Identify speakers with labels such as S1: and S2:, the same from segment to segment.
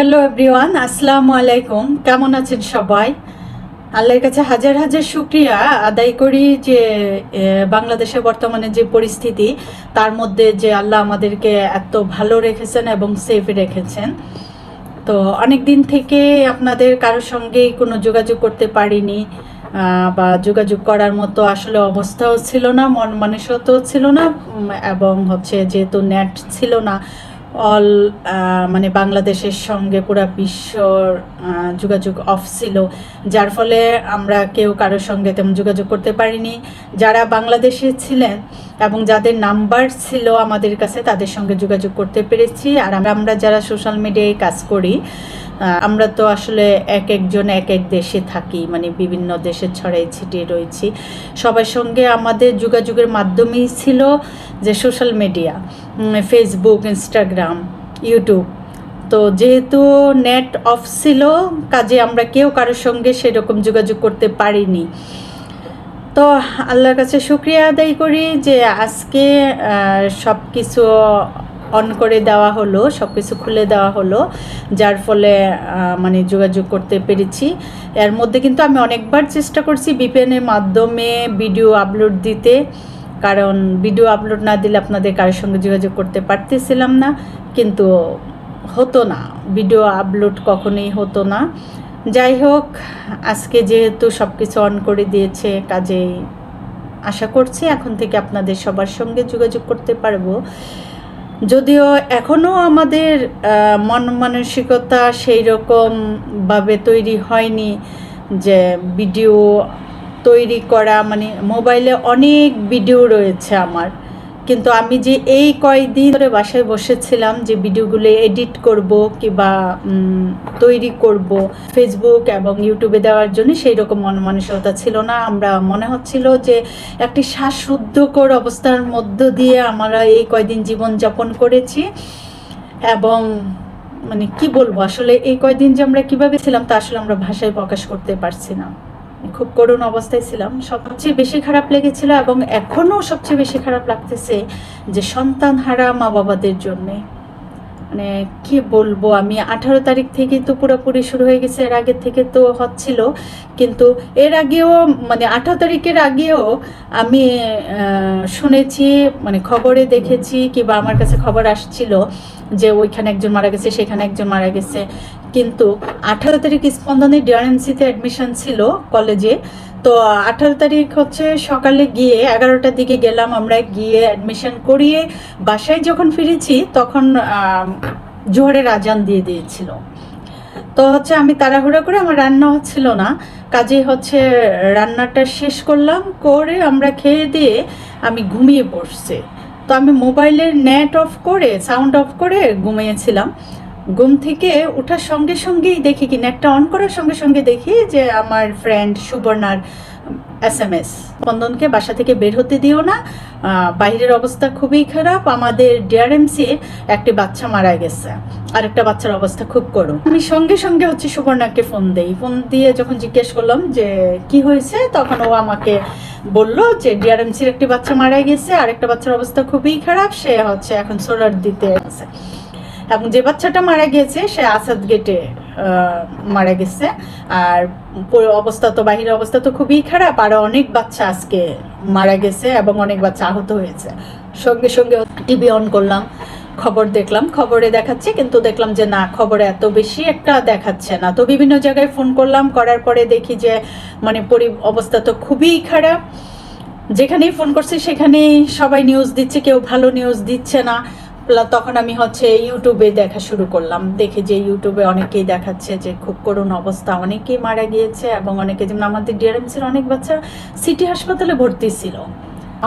S1: Hello everyone আসসালামু আলাইকুম কেমন আছেন সবাই? আল্লাহর কাছে হাজার হাজার শুক্রিয়া আদায় করি যে বাংলাদেশে বর্তমানে যে পরিস্থিতি, তার মধ্যে যে আল্লাহ আমাদেরকে এত ভালো রেখেছেন এবং সেফ রেখেছেন। তো অনেক দিন থেকে আপনাদের কারোর সঙ্গেই কোনো যোগাযোগ করতে পারিনি বা যোগাযোগ করার মতো আসলে অবস্থাও ছিল না, মন মানসিকতাও ছিল না এবং হচ্ছে যেহেতু নেট ছিল না অল মানে বাংলাদেশের সঙ্গে পুরো বিশ্বর যোগাযোগ অফ ছিল। যার ফলে আমরা কেউ কারোর সঙ্গে তেমন যোগাযোগ করতে পারিনি। যারা বাংলাদেশে ছিলেন এবং যাদের নাম্বার ছিল আমাদের কাছে, তাদের সঙ্গে যোগাযোগ করতে পেরেছি। আর আমরা যারা সোশ্যাল মিডিয়ায় কাজ করি আমরা তো আসলে এক একজন এক এক দেশে থাকি মানে বিভিন্ন দেশে ছড়াই ছিটিয়ে রয়েছি। সবার সঙ্গে আমাদের যোগাযোগের মাধ্যমেই ছিল যে social media Facebook Instagram YouTube তো যেহেতু নেট অফ ছিল, কাজে আমরা কেউ কারোর সঙ্গে সেরকম যোগাযোগ করতে পারিনি। তো আল্লাহর কাছে শুক্রিয়া আদায় করি যে আজকে সব কিছু অন করে দেওয়া হলো সব কিছু খুলে দেওয়া হলো, যার ফলে মানে যোগাযোগ করতে পেরেছি। এর মধ্যে কিন্তু আমি অনেকবার চেষ্টা করছি বিপিএনের মাধ্যমে ভিডিও আপলোড দিতে, কারণ ভিডিও আপলোড না দিলে আপনাদের কারোর সঙ্গে যোগাযোগ করতে পারতেছিলাম না, কিন্তু হতো না। ভিডিও আপলোড কখনোই হতো না। যাই হোক, আজকে যেহেতু সব কিছু অন করে দিয়েছে, কাজেই আশা করছি এখন থেকে আপনাদের সবার সঙ্গে যোগাযোগ করতে পারব। যদিও এখনও আমাদের মন মানসিকতা সেই রকমভাবে তৈরি হয়নি যে ভিডিও তৈরি করা মানে মোবাইলে অনেক ভিডিও রয়েছে আমার। কিন্তু আমি যে এই কয়দিন ধরে বাসায় বসেছিলাম যে ভিডিওগুলো এডিট করব কিংবা তৈরি করব ফেসবুক এবং ইউটিউবে দেওয়ার জন্য সেই রকম মন মানসিকতা ছিল না। আমরা মনে হচ্ছিল যে একটি শ্বাসরুদ্ধকর অবস্থার মধ্য দিয়ে আমরা এই কয়দিন জীবন যাপন করেছি এবং মানে কি বলব, আসলে এই কয়দিন যে আমরা কীভাবে ছিলাম তা আসলে আমরা ভাষায় প্রকাশ করতে পারছি না। খুব করুণ অবস্থায় ছিলাম। সবচেয়ে বেশি খারাপ লেগেছিল এবং এখনও সবচেয়ে বেশি খারাপ লাগতেছে যে সন্তান হারা মা বাবাদের জন্যে। মানে কি বলব, আমি আঠারো তারিখ থেকে তো পুরোপুরি শুরু হয়ে গেছে, এর আগে থেকে তো হচ্ছিল। কিন্তু এর আগেও মানে আঠারো তারিখের আগেও আমি শুনেছি মানে খবরে দেখেছি, কিংবা আমার কাছে খবর আসছিল যে ওইখানে একজন মারা গেছে, সেখানে একজন মারা গেছে। কিন্তু আঠারো তারিখ স্পন্দনে ডিআরএমসিতে অ্যাডমিশন ছিল কলেজে তো আঠারো তারিখ হচ্ছে সকালে গিয়ে এগারোটার দিকে গেলাম আমরা গিয়ে অ্যাডমিশন করিয়ে বাসায় যখন ফিরেছি তখন জোহরের আজান দিয়ে দিয়েছিল। তো হচ্ছে আমি তাড়াহুড়া করে আমার রান্না হচ্ছিল না, কাজে হচ্ছে রান্নাটা শেষ করলাম, করে আমরা খেয়ে দিয়ে আমি ঘুমিয়ে পড়ছি। তো আমি মোবাইলের নেট অফ করে সাউন্ড অফ করে ঘুমিয়েছিলাম। ঘুম থেকে ওঠার সঙ্গে সঙ্গেই দেখি কি নেটটা অন করার সঙ্গে সঙ্গে দেখি যে আমার ফ্রেন্ড সুবর্ণার এস এম এস স্পন্দনকে বাসা থেকে বের হতে দিও না বাইরের অবস্থা খুবই খারাপ, আমাদের ডিআরএমসির একটি বাচ্চা মারা গেছে আর একটা বাচ্চার অবস্থা খুব করুন আমি সঙ্গে সঙ্গে হচ্ছে সুবর্ণাকে ফোন দেই ফোন দিয়ে যখন জিজ্ঞেস করলাম যে কি হয়েছে, তখন ও আমাকে বলল যে ডিআরএমসির একটি বাচ্চা মারা গেছে আর একটা বাচ্চার অবস্থা খুবই খারাপ, সে হচ্ছে এখন সোলার দিতে আছে এবং যে বাচ্চাটা মারা গেছে, সে আসাদ গেটে মারা গেছে। আর অবস্থা তো, বাহিরের অবস্থা তো খুবই খারাপ। আর অনেক বাচ্চা আজকে মারা গেছে এবং অনেক বাচ্চা আহত হয়েছে। সঙ্গে সঙ্গে টিভি অন করলাম, খবর দেখলাম। খবরে দেখাচ্ছে, কিন্তু দেখলাম যে না, খবরে এত বেশি একটা দেখাচ্ছে না। তো বিভিন্ন জায়গায় ফোন করলাম, করার পরে দেখি যে মানে পরি, অবস্থা তো খুবই খারাপ। যেখানেই ফোন করছি, সেখানেই সবাই নিউজ দিচ্ছে, কেউ ভালো নিউজ দিচ্ছে না। তখন আমি হচ্ছে ইউটিউবে দেখা শুরু করলাম। দেখে যে ইউটিউবে অনেকেই দেখাচ্ছে যে খুব করুণ অবস্থা। অনেকেই মারা গিয়েছে এবং অনেকে যেমন আমাদের ডিআরএমসির অনেক বাচ্চা সিটি হাসপাতালে ভর্তি ছিল।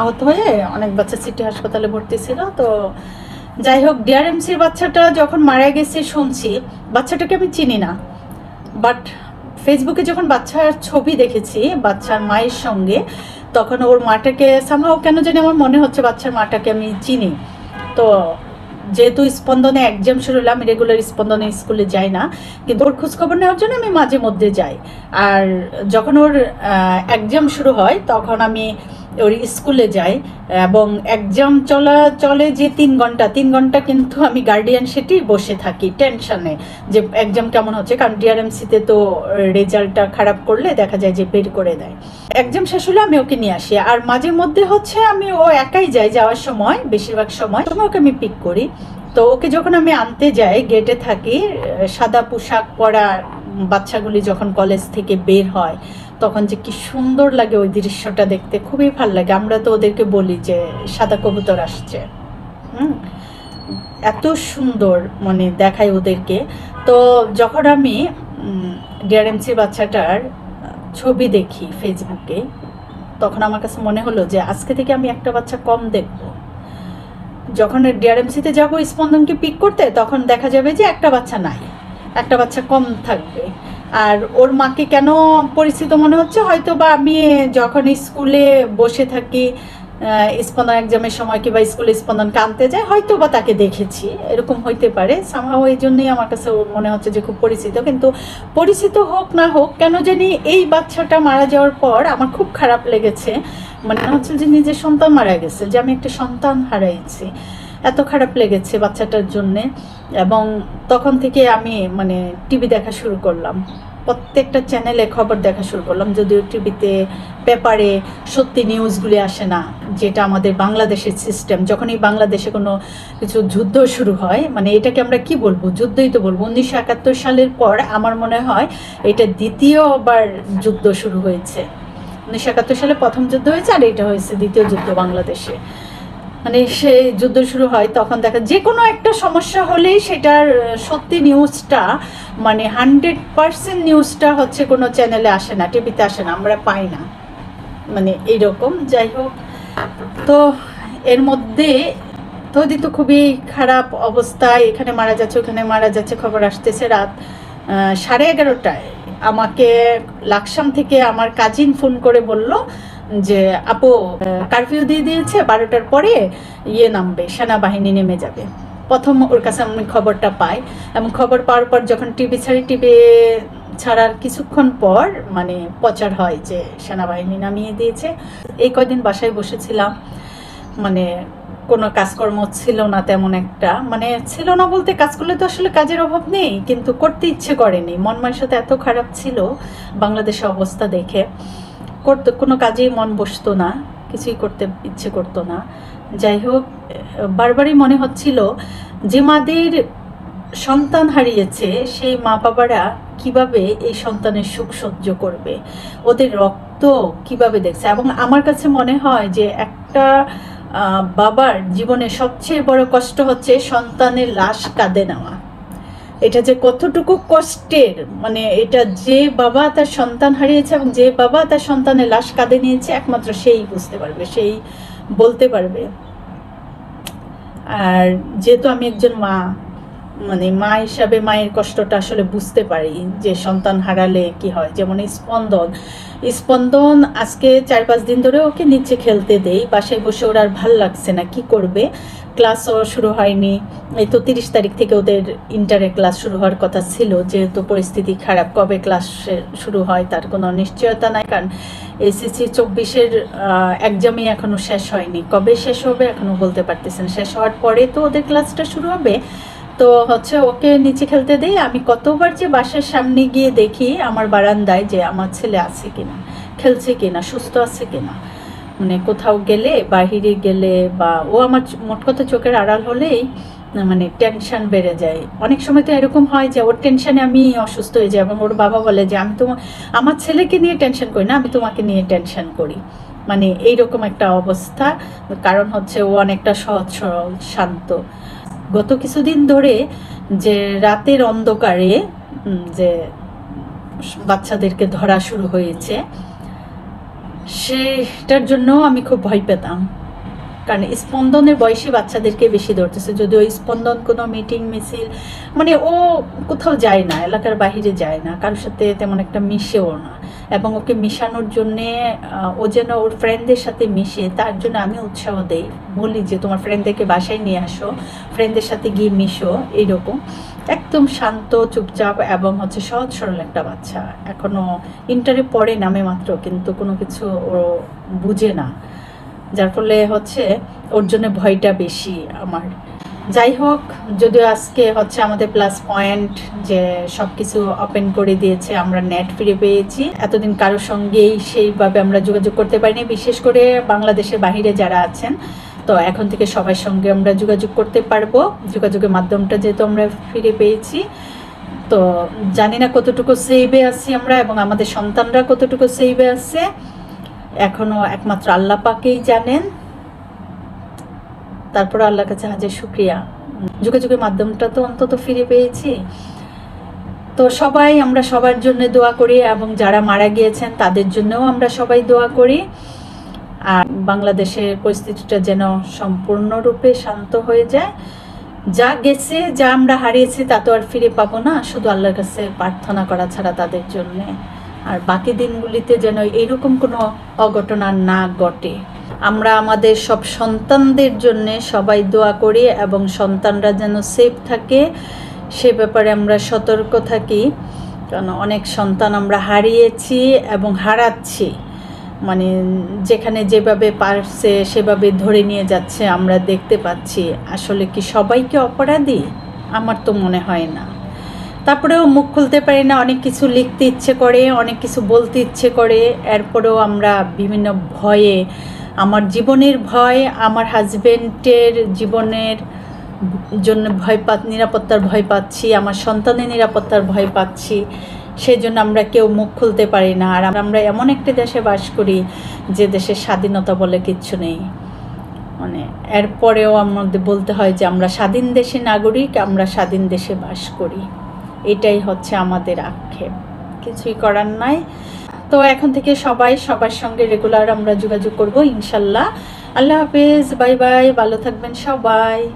S1: আহত হয়ে অনেক বাচ্চা সিটি হাসপাতালে ভর্তি ছিল। তো যাই হোক ডিআরএমসির বাচ্চাটা যখন মারা গেছে শুনছি, বাচ্চাটাকে আমি চিনি না। বাট ফেসবুকে যখন বাচ্চার ছবি দেখেছি, বাচ্চার মায়ের সঙ্গে, তখন ওর মাটাকে সামহাও কেন জানি আমার মনে হচ্ছে বাচ্চার মাটাকে আমি চিনি। তো যেহেতু স্পন্দনে একজাম শুরু হলাম রেগুলার স্পন্দনে স্কুলে যাই না। কিন্তু ওর খোঁজখবর নেওয়ার জন্য আমি মাঝে মধ্যে যাই। আর যখন ওর একজাম শুরু হয়, তখন আমি ওর স্কুলে যাই এবং এক্সাম চলা, চলে যে তিন ঘণ্টা তিন ঘণ্টা কিন্তু আমি গার্ডিয়ান সেটি বসে থাকি টেনশানে যে এক্সাম কেমন হচ্ছে? কারণ ডিআরএমসিতে তো রেজাল্টটা খারাপ করলে দেখা যায় যে বের করে দেয়। এক্সাম শেষ হলে আমি ওকে নিয়ে আসি। আর মাঝে মধ্যে হচ্ছে আমি ও একাই যাই যাওয়ার সময়, বেশিরভাগ সময়। সময় ওকে আমি পিক করি। তো ওকে যখন আমি আনতে যাই গেটে থাকি, সাদা পোশাক পরা বাচ্চাগুলি যখন কলেজ থেকে বের হয় তখন যে কি সুন্দর লাগে ওই দৃশ্যটা দেখতে, খুবই ভালো লাগে। আমরা তো ওদেরকে বলি যে, সাদা কবুতর আসছে। হুম? এত সুন্দর মানে দেখায় ওদেরকে। তো যখন আমি ডিআরএমসি বাচ্চাটার ছবি দেখি ফেসবুকে, তখন আমার কাছে মনে হলো যে, আজকে থেকে আমি একটা বাচ্চা কম দেখব। যখন ডিআরএমসিতে যাব স্পন্দনকে পিক করতে, তখন দেখা যাবে যে একটা বাচ্চা নাই। একটা বাচ্চা কম থাকবে। আর ওর মাকে কেন পরিচিত মনে হচ্ছে? হয়তো বা আমি যখন স্কুলে বসে থাকি স্পন্দন এক্সামের সময় কিংবা স্কুলে স্পন্দনকে আনতে যায় হয়তো বা তাকে দেখেছি। এরকম হইতে পারে। সামহাও এই জন্যই আমার কাছে মনে হচ্ছে যে খুব পরিচিত। কিন্তু পরিচিত হোক না হোক, কেন জানি এই বাচ্চাটা মারা যাওয়ার পর আমার খুব খারাপ লেগেছে। মানে হচ্ছে যে নিজের সন্তান মারা গেছে, যে আমি একটা সন্তান হারাইছি। এত খারাপ লেগেছে বাচ্চাটার জন্যে। এবং তখন থেকে আমি মানে টিভি দেখা শুরু করলাম। প্রত্যেকটা চ্যানেলে খবর দেখা শুরু করলাম। যদিও টিভিতে পেপারে সত্যি নিউজগুলি আসে না, যেটা আমাদের বাংলাদেশের সিস্টেম যখনই বাংলাদেশে কোনো কিছু যুদ্ধ শুরু হয় মানে এটাকে আমরা কি বলব? যুদ্ধই তো বলব। উনিশশো একাত্তর সালের পর আমার মনে হয় এটা দ্বিতীয়বার যুদ্ধ শুরু হয়েছে। উনিশশো একাত্তর সালে প্রথম যুদ্ধ হয়েছে আর এটা হয়েছে দ্বিতীয় যুদ্ধ বাংলাদেশে। মানে সে যুদ্ধ শুরু হয়, তখন দেখা যে কোনো একটা সমস্যা হলেই সেটার সত্যি নিউজটা মানে হান্ড্রেড পার্সেন্ট নিউজটা হচ্ছে কোনো চ্যানেলে আসে না, টিভিতে আসে না, আমরা পাই না। মানে এইরকম, যাই হোক। তো এর মধ্যে তৈরি তো খুবই খারাপ অবস্থায় এখানে মারা যাচ্ছে, ওখানে মারা যাচ্ছে, খবর আসতেছে রাত সাড়ে এগারোটায়। আমাকে লাকসাম থেকে আমার কাজিন ফোন করে বলল যে আপু কারফিউ দিয়ে দিয়েছে বারোটার পরে ইয়ে নামবে সেনাবাহিনী নেমে যাবে। প্রথম ওর কাছে আমি খবরটা পাই এবং খবর পাওয়ার পর যখন টিভি ছাড়ি টিভি ছাড়ার কিছুক্ষণ পর মানে প্রচার হয় যে সেনাবাহিনী নামিয়ে দিয়েছে। এই কয়দিন বাসায় বসেছিলাম মানে কোনো কাজকর্ম ছিল না তেমন একটা মানে ছিল না বলতে কাজ করলে তো আসলে কাজের অভাব নেই কিন্তু করতে ইচ্ছে করেনি। মন মানসিকতা এত খারাপ ছিল বাংলাদেশের অবস্থা দেখে। করতে কোনো কাজেই মন বসতো না, কিছুই করতে ইচ্ছে করতো না। যাই হোক, বারবারই মনে হচ্ছিল যে মাদের সন্তান হারিয়েছে, সেই মা বাবারা কীভাবে এই সন্তানের সুখ সহ্য করবে? ওদের রক্ত কীভাবে দেখছে? এবং আমার কাছে মনে হয় যে একটা বাবার জীবনে সবচেয়ে বড় কষ্ট হচ্ছে সন্তানের লাশ কাঁদে নেওয়া। এটা যে কতটুকু কষ্টের মানে এটা যে বাবা তার সন্তান হারিয়েছে এবং যে বাবা তার সন্তানের লাশ কাঁদে নিয়েছে, একমাত্র সেই বুঝতে পারবে, সেই বলতে পারবে। আর যেহেতু আমি একজন মা মানে মা হিসাবে মায়ের কষ্টটা আসলে বুঝতে পারি যে সন্তান হারালে কি হয়। যেমন স্পন্দন স্পন্দন আজকে চার পাঁচ দিন ধরে ওকে নিচে খেলতে দেই, বাসায় বসে ওর আর ভালো লাগছে না, কি করবে? ক্লাসও শুরু হয়নি। এই তো তিরিশ তারিখ থেকে ওদের ইন্টারে ক্লাস শুরু হওয়ার কথা ছিল, যেহেতু পরিস্থিতি খারাপ, কবে ক্লাস শুরু হয় তার কোনো নিশ্চয়তা নাই, কারণ এসএসসি চব্বিশের এক্সামই এখনও শেষ হয়নি। কবে শেষ হবে এখনও বলতে পারতেছেন। শেষ হওয়ার পরে তো ওদের ক্লাসটা শুরু হবে। তো হচ্ছে ওকে নিচে খেলতে দেই। আমি কতবার যে বাসার সামনে গিয়ে দেখি আমার বারান্দায় যে আমার ছেলে আছে কিনা, খেলছে কিনা, সুস্থ আছে কিনা। মানে কোথাও গেলে, বাহিরে গেলে বা, ও আমার মোট কথা চোখের আড়াল হলেই মানে টেনশন বেড়ে যায়। অনেক সময় তো এরকম হয় যে ওর টেনশনে আমি অসুস্থ হয়ে যাই এবং ওর বাবা বলে যে, আমি তোমার আমার ছেলেকে নিয়ে টেনশন করি না, আমি তোমাকে নিয়ে টেনশন করি। মানে এইরকম একটা অবস্থা। কারণ হচ্ছে ও অনেকটা সহজ সরল, শান্ত। গত কিছুদিন ধরে যে রাতের অন্ধকারে যে বাচ্চাদেরকে ধরা শুরু হয়েছে সেটার জন্য আমি খুব ভয় পেতাম। কারণ স্পন্দনের বয়সে বাচ্চাদেরকে বেশি ধরতেছে। যদি ওই স্পন্দন কোনো মিটিং, মিছিল মানে ও কোথাও যায় না, এলাকার বাহিরে যায় না। কারোর সাথে তেমন একটা মিশেও না। এবং ওকে মিশানোর জন্যে ও যেন ওর ফ্রেন্ডদের সাথে মিশে, তার জন্য আমি উৎসাহ দেই। বলি যে, তোমার ফ্রেন্ডদেরকে বাসায় নিয়ে আসো ফ্রেন্ডদের সাথে গিয়ে মিশো। এইরকম। একদম শান্ত, চুপচাপ এবং হচ্ছে সহজ, সরল একটা বাচ্চা। এখনও ইন্টারে পড়ে নামে মাত্র, কিন্তু কোনো কিছু ও বুঝে না। যার ফলে হচ্ছে ওর জন্য ভয়টা বেশি আমার। যাই হোক, যদিও আজকে হচ্ছে আমাদের প্লাস পয়েন্ট যে সব কিছু ওপেন করে দিয়েছে, আমরা নেট ফিরে পেয়েছি। এতদিন কারোর সঙ্গেই সেইভাবে আমরা যোগাযোগ করতে পারিনি, বিশেষ করে বাংলাদেশের বাহিরে যারা আছেন। তো এখন থেকে সবার সঙ্গে আমরা যোগাযোগ করতে পারব। যোগাযোগের মাধ্যমটা যেহেতু আমরা ফিরে পেয়েছি, তো জানি না কতটুকু সেভে আছি আমরা এবং আমাদের সন্তানরা কতটুকু সেভে আছে। এখনও একমাত্র আল্লাপাকেই জানেন। তারপর আল্লাহর কাছে হাজার শুক্রিয়া। যোগাযোগের মাধ্যমটা তো অন্তত ফিরে পেয়েছি। তো সবাই, আমরা সবার জন্য দোয়া করি এবং যারা মারা গিয়েছেন, তাদের জন্যও আমরা সবাই দোয়া করি। আর বাংলাদেশের পরিস্থিতিটা যেন সম্পূর্ণরূপে শান্ত হয়ে যায়। যা গেছে, যা আমরা হারিয়েছি, তা তো আর ফিরে পাবো না। শুধু আল্লাহর কাছে প্রার্থনা করা ছাড়া তাদের জন্যে। আর বাকি দিনগুলিতে যেন এরকম কোনো অঘটনা না ঘটে। আমরা আমাদের সব সন্তানদের জন্য সবাই দোয়া করি এবং সন্তানরা যেন সেফ থাকে, সে ব্যাপারে আমরা সতর্ক থাকি। কারণ অনেক সন্তান আমরা হারিয়েছি এবং হারাচ্ছি। মানে যেখানে যেভাবে পারছে, সেভাবে ধরে নিয়ে যাচ্ছে, আমরা দেখতে পাচ্ছি। আসলে কি সবাইকে অপরাধী? আমার তো মনে হয় না। তারপরেও মুখ খুলতে পারি না, অনেক কিছু লিখতে ইচ্ছে করে, অনেক কিছু বলতে ইচ্ছে করে। এরপরেও আমরা বিভিন্ন ভয়ে আমার জীবনের ভয়, আমার হাজবেন্ডের জীবনের জন্য ভয় পা, নিরাপত্তার ভয় পাচ্ছি, আমার সন্তানের নিরাপত্তার ভয় পাচ্ছি সেই জন্য আমরা কেউ মুখ খুলতে পারি না। আর আমরা এমন একটি দেশে বাস করি যে দেশের স্বাধীনতা বলে কিচ্ছু নেই। মানে এরপরেও আমাদের বলতে হয় যে আমরা স্বাধীন দেশে নাগরিক, আমরা স্বাধীন দেশে বাস করি। এটাই হচ্ছে আমাদের আক্ষেপ। কিছুই করার নাই। তো এখন থেকে সবাই সবার সঙ্গে রেগুলার আমরা যোগাযোগ করব, ইনশাল্লাহ। আল্লাহ হাফেজ, বাই বাই, ভালো থাকবেন সবাই।